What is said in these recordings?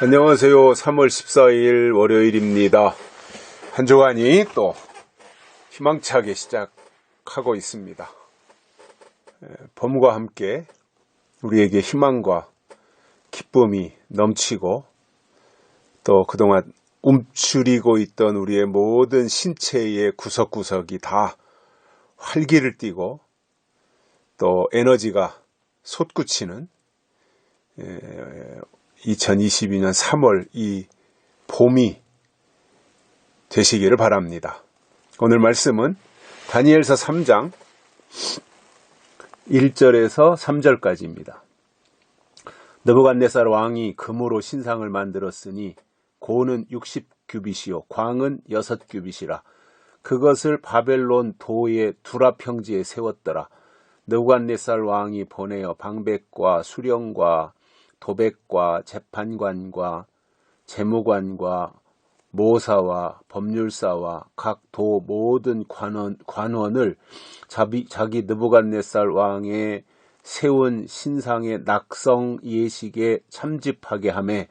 안녕하세요. 3월 14일 월요일입니다. 한 주간이 또 희망차게 시작하고 있습니다. 에, 봄과 함께 우리에게 희망과 기쁨이 넘치고 또 그동안 움츠리고 있던 우리의 모든 신체의 구석구석이 다 활기를 띠고 또 에너지가 솟구치는 2022년 3월 이 봄이 되시기를 바랍니다. 오늘 말씀은 다니엘서 3장 1절에서 3절까지입니다. 느부갓네살 왕이 금으로 신상을 만들었으니 고는 60규빗이요 광은 6규빗이라 그것을 바벨론 도의 두라 평지에 세웠더라. 느부갓네살 왕이 보내어 방백과 수령과 도백과 재판관과 재무관과 모사와 법률사와 각 도 모든 관원, 관원을 자비, 자기 느부갓네살 왕의 세운 신상의 낙성 예식에 참집하게 하매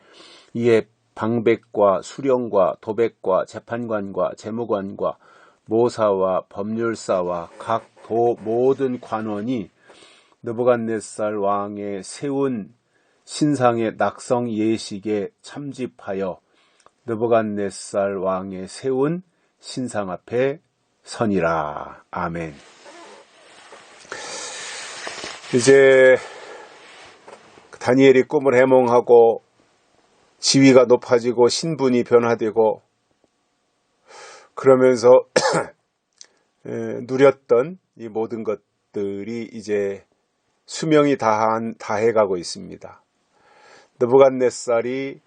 이에 방백과 수령과 도백과 재판관과 재무관과 모사와 법률사와 각 도 모든 관원이 느부갓네살 왕의 세운 신상의 낙성 예식에 참집하여 느부갓네살 왕의 세운 신상 앞에 선이라. 아멘. 이제 다니엘이 꿈을 해몽하고 지위가 높아지고 신분이 변화되고 그러면서 누렸던 이 모든 것들이 이제 수명이 다한 다해가고 있습니다. 느부갓네살이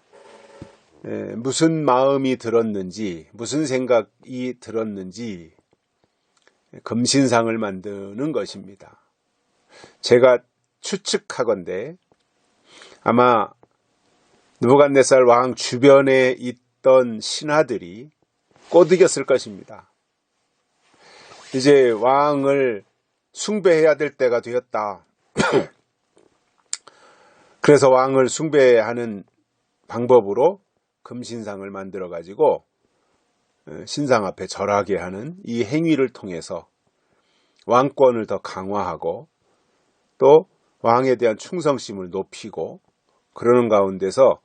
무슨 마음이 들었는지 무슨 생각이 들었는지 금신상을 만드는 것입니다. 제가 추측하건대 아마 느부갓네살 왕 주변에 있던 신하들이 꼬드겼을 것입니다. 이제 왕을 숭배해야 될 때가 되었다. 그래서 왕을 숭배하는 방법으로 금신상을 만들어 가지고 신상 앞에 절하게 하는 이 행위를 통해서 왕권을 더 강화하고 또 왕에 대한 충성심을 높이고 그러는 가운데서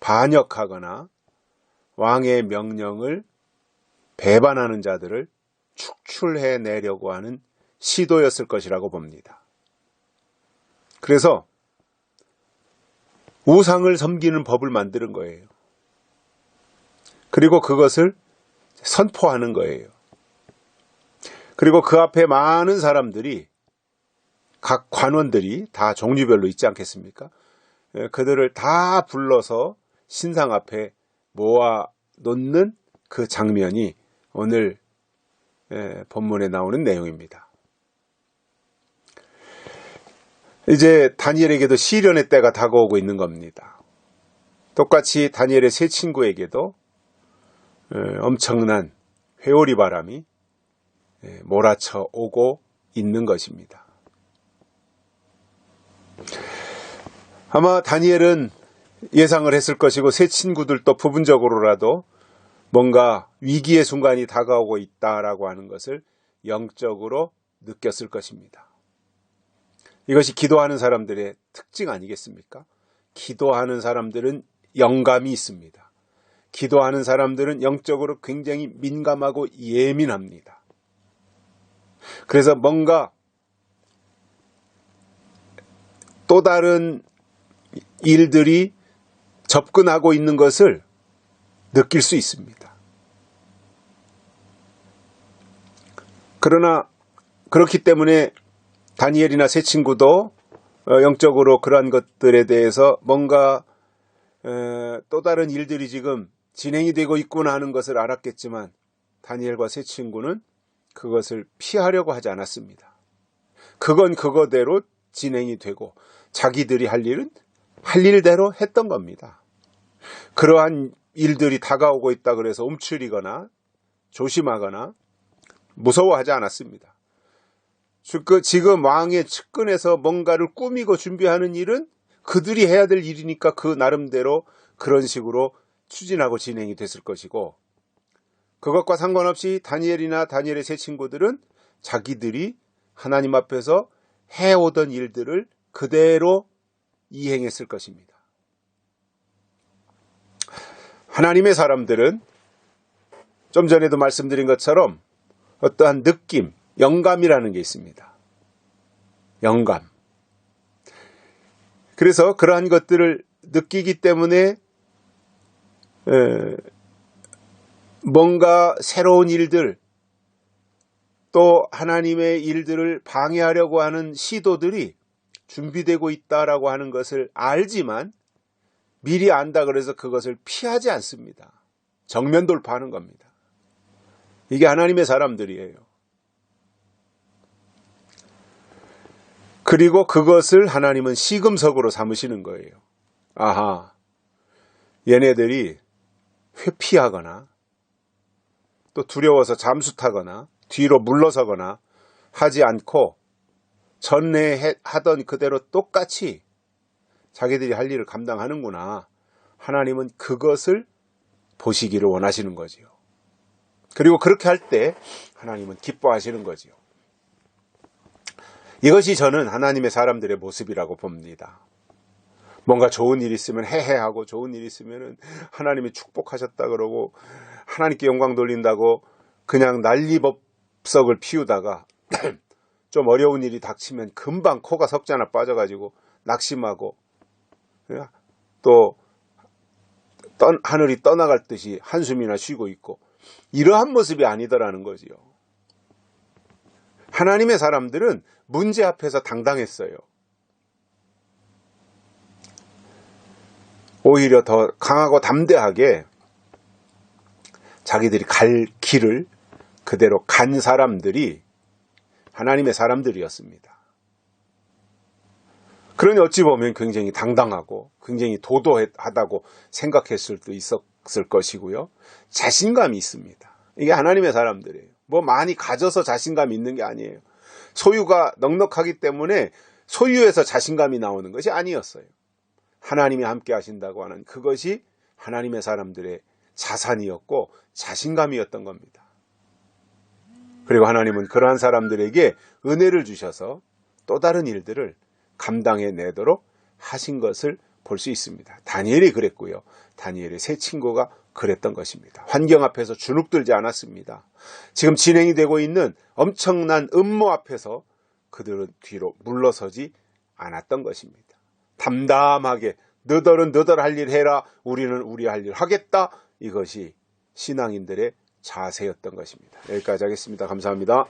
반역하거나 왕의 명령을 배반하는 자들을 축출해 내려고 하는 시도였을 것이라고 봅니다. 그래서 우상을 섬기는 법을 만드는 거예요. 그리고 그것을 선포하는 거예요. 그리고 그 앞에 많은 사람들이 각 관원들이 다 종류별로 있지 않겠습니까? 예, 그들을 다 불러서 신상 앞에 모아 놓는 그 장면이 오늘 예, 본문에 나오는 내용입니다. 이제 다니엘에게도 시련의 때가 다가오고 있는 겁니다. 똑같이 다니엘의 세 친구에게도 엄청난 회오리 바람이 몰아쳐 오고 있는 것입니다. 아마 다니엘은 예상을 했을 것이고 세 친구들도 부분적으로라도 뭔가 위기의 순간이 다가오고 있다라고 하는 것을 영적으로 느꼈을 것입니다. 이것이 기도하는 사람들의 특징 아니겠습니까? 기도하는 사람들은 영감이 있습니다. 기도하는 사람들은 영적으로 굉장히 민감하고 예민합니다. 그래서 뭔가 또 다른 일들이 접근하고 있는 것을 느낄 수 있습니다. 그러나 그렇기 때문에 다니엘이나 새 친구도 어, 영적으로 그러한 것들에 대해서 뭔가 또 다른 일들이 지금 진행이 되고 있구나 하는 것을 알았겠지만 다니엘과 새 친구는 그것을 피하려고 하지 않았습니다. 그건 그거대로 진행이 되고 자기들이 할 일은 할 일대로 했던 겁니다. 그러한 일들이 다가오고 있다 그래서 움츠리거나 조심하거나 무서워하지 않았습니다. 그 지금 왕의 측근에서 뭔가를 꾸미고 준비하는 일은 그들이 해야 될 일이니까 그 나름대로 그런 식으로 추진하고 진행이 됐을 것이고 그것과 상관없이 다니엘이나 다니엘의 세 친구들은 자기들이 하나님 앞에서 해오던 일들을 그대로 이행했을 것입니다. 하나님의 사람들은 좀 전에도 말씀드린 것처럼 어떠한 느낌, 영감이라는 게 있습니다. 영감. 그래서 그러한 것들을 느끼기 때문에 에, 뭔가 새로운 일들 또 하나님의 일들을 방해하려고 하는 시도들이 준비되고 있다라고 하는 것을 알지만 미리 안다 그래서 그것을 피하지 않습니다. 정면 돌파하는 겁니다. 이게 하나님의 사람들이에요. 그리고 그것을 하나님은 시금석으로 삼으시는 거예요. 아하, 얘네들이 회피하거나 또 두려워서 잠수 타거나 뒤로 물러서거나 하지 않고 전에 해- 하던 그대로 똑같이 자기들이 할 일을 감당하는구나. 하나님은 그것을 보시기를 원하시는 거지요. 그리고 그렇게 할 때 하나님은 기뻐하시는 거지요. 이것이 저는 하나님의 사람들의 모습이라고 봅니다. 뭔가 좋은 일 있으면 해해하고 좋은 일 있으면 하나님이 축복하셨다 그러고 하나님께 영광 돌린다고 그냥 난리법석을 피우다가 좀 어려운 일이 닥치면 금방 코가 석자나 빠져가지고 낙심하고 또 떠- 하늘이 떠나갈 듯이 한숨이나 쉬고 있고 이러한 모습이 아니더라는 거지요. 하나님의 사람들은 문제 앞에서 당당했어요. 오히려 더 강하고 담대하게 자기들이 갈 길을 그대로 간 사람들이 하나님의 사람들이었습니다. 그러니 어찌 보면 굉장히 당당하고 굉장히 도도하다고 생각했을 수도 있었을 것이고요. 자신감이 있습니다. 이게 하나님의 사람들이에요. 뭐 많이 가져서 자신감이 있는 게 아니에요. 소유가 넉넉하기 때문에 소유에서 자신감이 나오는 것이 아니었어요. 하나님이 함께 하신다고 하는 그것이 하나님의 사람들의 자산이었고 자신감이었던 겁니다. 그리고 하나님은 그러한 사람들에게 은혜를 주셔서 또 다른 일들을 감당해 내도록 하신 것을 볼 수 있습니다. 다니엘이 그랬고요. 다니엘의 세 친구가 그랬던 것입니다. 환경 앞에서 주눅들지 않았습니다. 지금 진행이 되고 있는 엄청난 음모 앞에서 그들은 뒤로 물러서지 않았던 것입니다. 담담하게 너덜은 너덜 할 일 해라. 우리는 우리 할 일 하겠다. 이것이 신앙인들의 자세였던 것입니다. 여기까지 하겠습니다. 감사합니다.